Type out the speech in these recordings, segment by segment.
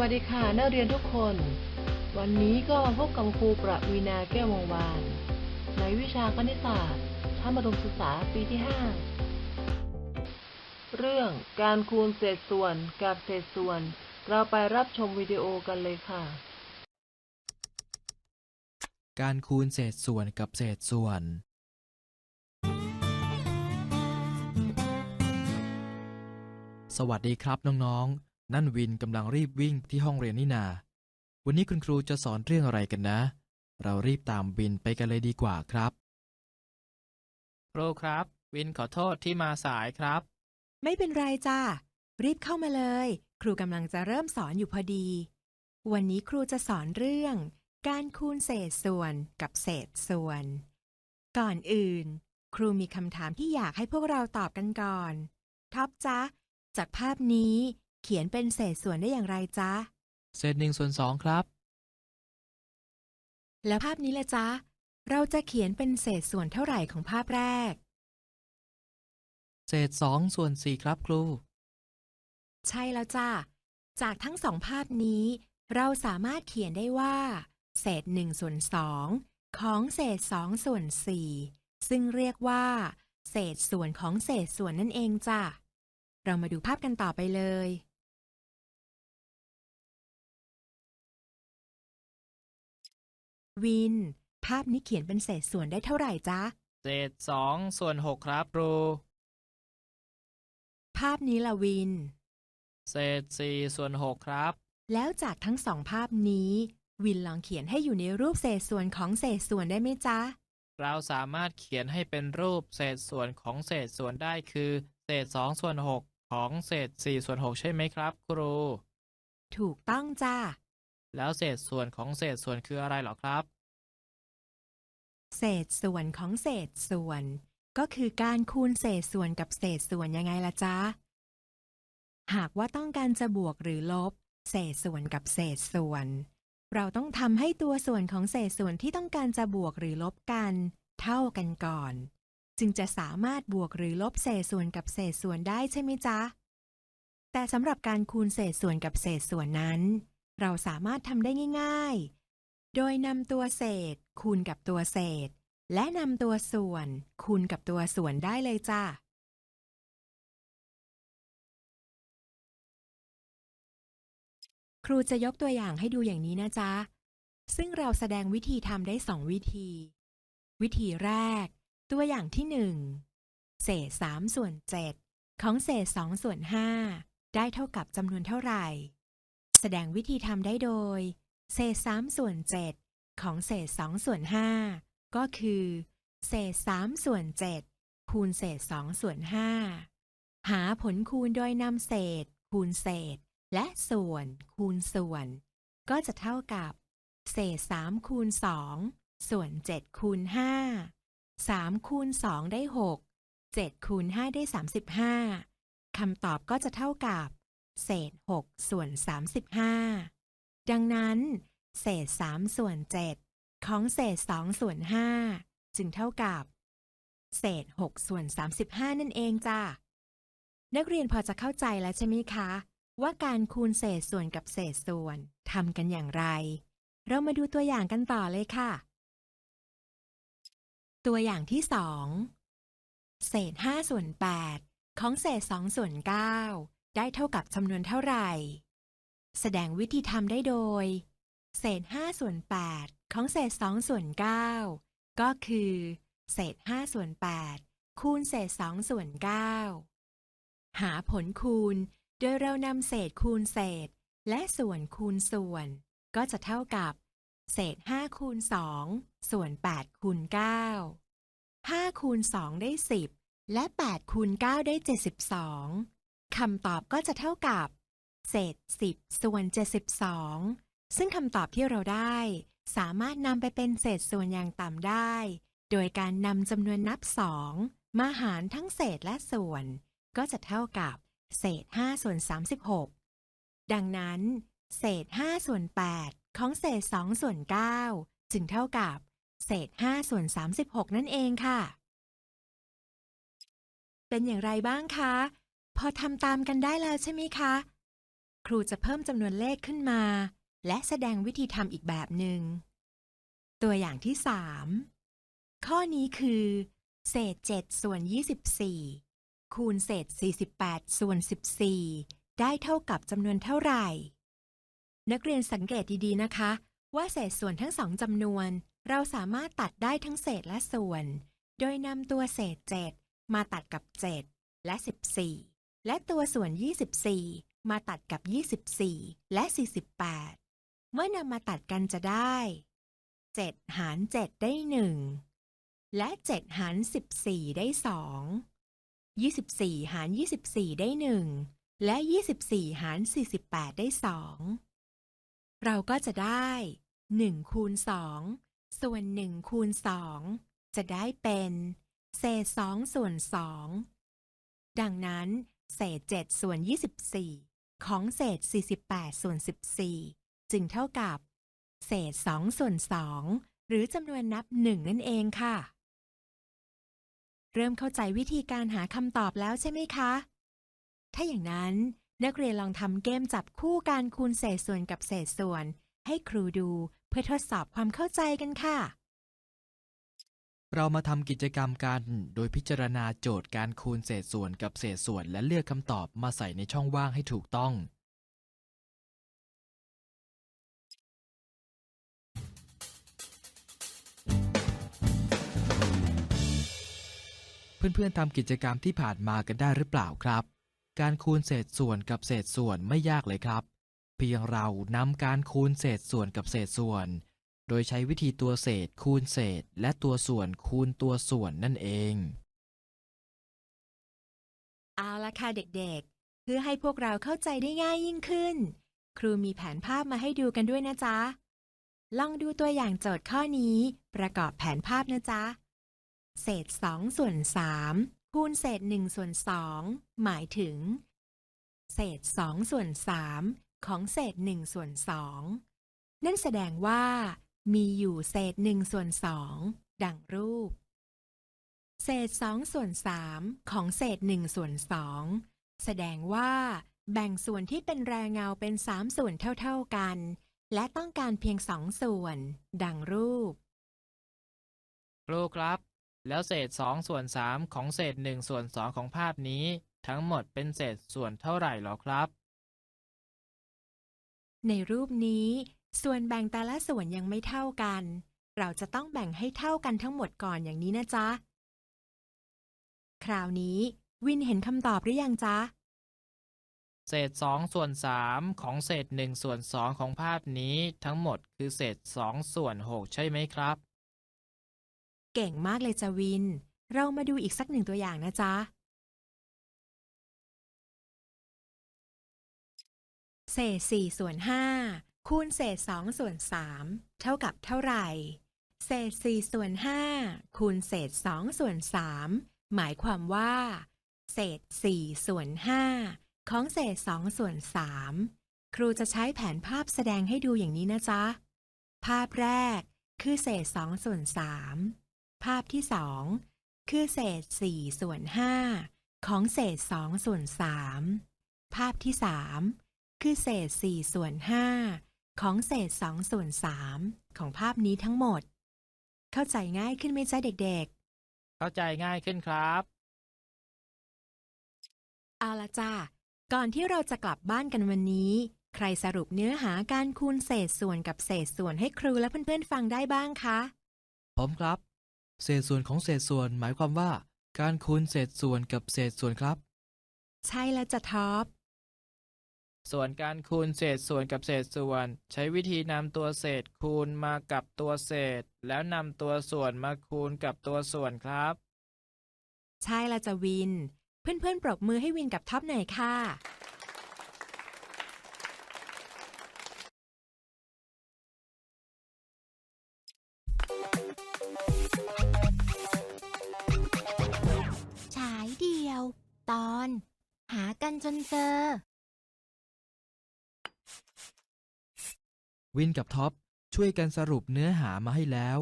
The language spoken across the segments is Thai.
วัสดีค่ะนักเรียนทุกคน วันนี้ก็มาพบกับครูประวีนาแก้ววงวาน ในวิชาคณิตศาสตร์ชั้นประถมศึกษาปีที่ 5 เรื่องการคูณเศษส่วนกับเศษส่วน เราไปรับชมวิดีโอกันเลยค่ะ การคูณเศษส่วนกับเศษส่วนสวัสดีครับน้อง ๆ นั่นวินกำลังรีบวิ่งที่ห้องเรียนนี่นา วันนี้คุณครูจะสอนเรื่องอะไรกันนะ เรารีบตามวินไปกันเลยดีกว่าครับ ครูครับ วินขอโทษที่มาสายครับ ไม่เป็นไรจ้ารีบเข้ามาเลย ครูกำลังจะเริ่มสอนอยู่พอดี วันนี้ครูจะสอนเรื่อง การคูณเศษส่วนกับเศษส่วน ก่อนอื่น ครูมีคำถามที่อยากให้พวกเราตอบกันก่อน ท็อปจ๊ะ จากภาพนี้ เขียนเป็นเศษส่วนได้อย่างไรจ๊ะ เศษหนึ่งส่วนสองครับ แล้วภาพนี้ละจ๊ะ เราจะเขียนเป็นเศษส่วนเท่าไหร่ของภาพแรก เศษสองส่วนสี่ครับครู ใช่แล้วจ้าจากทั้งสองภาพนี้ เราสามารถเขียนได้ว่า เศษหนึ่งส่วนสองของเศษสองส่วนสี่ซึ่งเรียกว่า เศษส่วนของเศษส่วนนั่นเองจ้ะ เรามาดูภาพกันต่อไปเลย วิน ภาพนี้เขียนเป็นเศษส่วนได้เท่าไหร่จ๊ะ เศษสองส่วนหกครับครู ภาพนี้ละวิน เศษสี่ส่วนหกครับ แล้วจากทั้งสองภาพนี้ วินลองเขียนให้อยู่ในรูปเศษส่วนของเศษส่วนได้ไหมจ๊ะ เราสามารถเขียนให้เป็นรูปเศษส่วนของเศษส่วนได้คือ เศษสองส่วนหกของเศษสี่ส่วนหกใช่ไหมครับ ครู ถูกต้องจ้าแล้วเศษส่วนของเศษส่วนคืออะไรเหรอครับ เศษส่วนของเศษส่วน ก็คือการคูณเศษส่วนกับเศษส่วนยังไงล่ะจ๊ะ หากว่าต้องการจะบวกหรือลบ เศษส่วนกับเศษส่วน เราต้องทำให้ตัวส่วนของเศษส่วนที่ต้องการจะบวกหรือลบกัน เท่ากันก่อน จึงจะสามารถบวกหรือลบเศษส่วนกับเศษส่วนได้ใช่ไหมจ๊ะ แต่สำหรับการคูณเศษส่วนกับเศษส่วนนั้น เราสามารถทำได้ง่าย ๆ โดยนำตัวเศษ คูณกับตัวเศษ และนำตัวส่วน คูณกับตัวส่วนได้เลยจ้าครูจะยกตัวอย่างให้ดูอย่างนี้นะจ๊ะ ซึ่งเราแสดงวิธีทำได้สองวิธี วิธีแรก ตัวอย่างที่หนึ่งเศษสามส่วนเจ็ดของเศษสองส่วนห้าได้เท่ากับจำนวนเท่าไหร่ แสดงวิธีทำได้โดย เศษสามส่วนเจ็ดของเศษสองส่วนห้าก็คือ เศษสามส่วนเจ็ดคูณเศษสองส่วนห้าหาผลคูณโดยนำเศษ คูณเศษ และส่วน คูณส่วน ก็จะเท่ากับ เศษสามคูณสองส่วนเจ็ดคูณห้าสามคูณสองได้หกเจ็ดคูณห้าได้สามสิบห้าคำตอบก็จะเท่ากับ เศษหกส่วนสามสิบห้า ดังนั้น เศษสามส่วนเจ็ดของเศษสองส่วนห้าจึงเท่ากับ เศษหกส่วนสามสิบห้านั่นเองจ้านักเรียนพอจะเข้าใจแล้วใช่ไหมคะ ว่าการคูณเศษส่วนกับเศษส่วนทำกันอย่างไร เรามาดูตัวอย่างกันต่อเลยค่ะ ตัวอย่างที่สองเศษห้าส่วนแปดของเศษสองส่วนเก้าได้เท่ากับจำนวนเท่าไหร่ แสดงวิธีทำได้โดย เศษห้าส่วนแปดของเศษสองส่วนเก้าก็คือ เศษห้าส่วนแปดคูณเศษสองส่วนเก้าหาผลคูณ โดยเรานำเศษคูณเศษ และส่วนคูณส่วน ก็จะเท่ากับ เศษ 5 คูณ 2 ส่วน 8 คูณ 9 5 คูณ 2 ได้ 10 และ 8 คูณ 9 ได้ 72คำตอบก็จะเท่ากับ เศษ 10 ส่วน 72 ซึ่งคำตอบที่เราได้ สามารถนำไปเป็นเศษส่วนอย่างต่ำได้ โดยการนำจำนวนนับ 2 มาหารทั้งเศษและส่วน ก็จะเท่ากับเศษ 5 ส่วน 36 ดังนั้น เศษ 5 ส่วน 8 ของเศษ 2 ส่วน 9 จึงเท่ากับ เศษ 5 ส่วน 36 นั่นเองค่ะ เป็นอย่างไรบ้างคะ พอทำตามกันได้แล้วใช่ไหมคะ ครูจะเพิ่มจำนวนเลขขึ้นมา และแสดงวิธีทำอีกแบบหนึ่ง ตัวอย่างที่ 3 ข้อนี้คือ เศษ 7 ส่วน 24 คูณเศษ 48 ส่วน 14 ได้เท่ากับจำนวนเท่าไหร่ นักเรียนสังเกตดีๆนะคะ ว่าเศษส่วนทั้งสองจำนวน เราสามารถตัดได้ทั้งเศษและส่วน โดยนำตัวเศษ 7 มาตัดกับ 7 และ 14 และตัวส่วน 24 มาตัดกับ 24 และ 48 เมื่อนำมาตัดกันจะได้ 7 หาร 7 ได้ 1 และ 7 หาร 14 ได้ 2 24 หาร 24 ได้ 1 และ 24 หาร 48 ได้ 2 เราก็จะได้ 1 คูณ 2 ส่วน 1 คูณ 2 จะได้เป็นเศษ2ส่วน 2 ดังนั้นเศษ7ส่วน 24 ของเศษ 48 ส่วน 14 จึงเท่ากับ เศษ 2 ส่วน 2 หรือจำนวนนับ 1 นั่นเองค่ะ เริ่มเข้าใจวิธีการหาคำตอบแล้วใช่ไหมคะ ถ้าอย่างนั้นนักเรียนลองทำเกมจับคู่การคูณเศษส่วนกับเศษส่วน ให้ครูดูเพื่อทดสอบความเข้าใจกันค่ะ เรามาทำกิจกรรมกัน โดยพิจารณาโจทย์การคูณเศษส่วนกับเศษส่วนและเลือกคำตอบมาใส่ในช่องว่างให้ถูกต้อง เพื่อนๆทำกิจกรรมที่ผ่านมากันได้หรือเปล่าครับ การคูณเศษส่วนกับเศษส่วนไม่ยากเลยครับ เพียงเรานำการคูณเศษส่วนกับเศษส่วน โดยใช้วิธีตัวเศษคูณเศษ และตัวส่วนคูณตัวส่วนนั่นเอง เอาละค่ะเด็กๆ เพื่อให้พวกเราเข้าใจได้ง่ายยิ่งขึ้น ครูมีแผนภาพมาให้ดูกันด้วยนะจ๊ะ ลองดูตัวอย่างโจทย์ข้อนี้ประกอบแผนภาพนะจ๊ะ เศษ2ส่วน3คูณเศษ1ส่วน2หมายถึง เศษ2ส่วน3ของเศษ1ส่วน2นั่นแสดงว่า มีอยู่เศษ1ส่วน2ดังรูป เศษ2ส่วน3ของเศษ1ส่วน2แสดงว่า แบ่งส่วนที่เป็นแรงเงาเป็น3ส่วนเท่าๆกัน และต้องการเพียง2ส่วน ดังรูป ครูครับ แล้วเศษ2ส่วน3ของเศษ1ส่วน2ของภาพนี้ ทั้งหมดเป็นเศษส่วนเท่าไหร่หรอครับในรูปนี้ ส่วนแบ่งแต่ละส่วนยังไม่เท่ากัน เราจะต้องแบ่งให้เท่ากันทั้งหมดก่อนอย่างนี้นะจ๊ะ คราวนี้วินเห็นคำตอบหรือยังจ๊ะ เศษ2ส่วน3ของเศษ1ส่วน2ของภาพนี้ทั้งหมดคือเศษ2ส่วน6ใช่ไหมครับ เก่งมากเลยจ้ะวิน เรามาดูอีกสักหนึ่งตัวอย่างนะจ๊ะ เศษ4ส่วน5 คูณเศษ2ส่วน3เท่ากับเท่าไหร่ เศษ4ส่วน5คูณเศษ2ส่วน3หมายความว่า เศษ4ส่วน5ของเศษ2ส่วน3ครูจะใช้แผนภาพแสดงให้ดูอย่างนี้นะจ๊ะ ภาพแรกคือเศษ2ส่วน3ภาพที่2คือเศษ4ส่วน5ของเศษ2ส่วน3ภาพที่3คือเศษ4ส่วน5 ของเศษ2ส่วน3ของภาพนี้ทั้งหมด เข้าใจง่ายขึ้นไหมจ๊ะเด็กเข้าใจง่ายขึ้นครับๆเอาละจ้าก่อนที่เราจะกลับบ้านกันวันนี้ ใครสรุปเนื้อหาการคูณเศษส่วนกับเศษส่วนให้ครูและเพื่อนๆฟังได้บ้างคะผมครับ เศษส่วนของเศษส่วนหมายความว่า การคูณเศษส่วนกับเศษส่วนครับ ใช่แล้วจ้ะท็อป ส่วนการคูณเศษส่วนกับเศษส่วน ใช้วิธีนำตัวเศษคูณมากับตัวเศษ แล้วนำตัวส่วนมาคูณกับตัวส่วนครับ ใช่และจะวิน เพื่อนๆปรบมือให้วินกับท็อปหน่อยค่ะ ฉายเดียว ตอน หากันจนเจอ วินกับท็อปช่วยกันสรุปเนื้อหามาให้แล้ว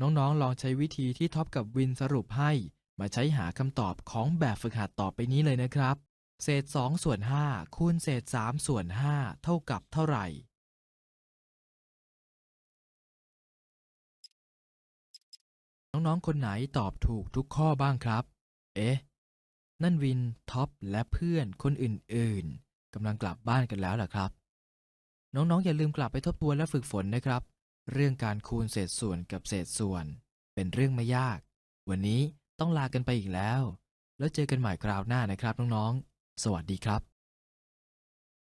น้องๆ ลองใช้วิธีที่ท็อปกับวินสรุปให้ มาใช้หาคำตอบของแบบฝึกหัดต่อไปนี้เลยนะครับ เศษ 2 ส่วน 5 คูณเศษ 3 ส่วน 5 เท่ากับเท่าไหร่ น้องๆ คนไหนตอบถูกทุกข้อบ้างครับ เอ๊ะ นั่นวิน ท็อป และเพื่อนคนอื่นๆกำลังกลับบ้านกันแล้วล่ะครับ น้องๆอย่าลืมกลับไปทบทวนและฝึกฝนนะครับ เรื่องการคูณเศษส่วนกับเศษส่วน เป็นเรื่องไม่ยาก วันนี้ต้องลากันไปอีกแล้ว แล้วเจอกันใหม่คราวหน้านะครับน้องๆ สวัสดีครับ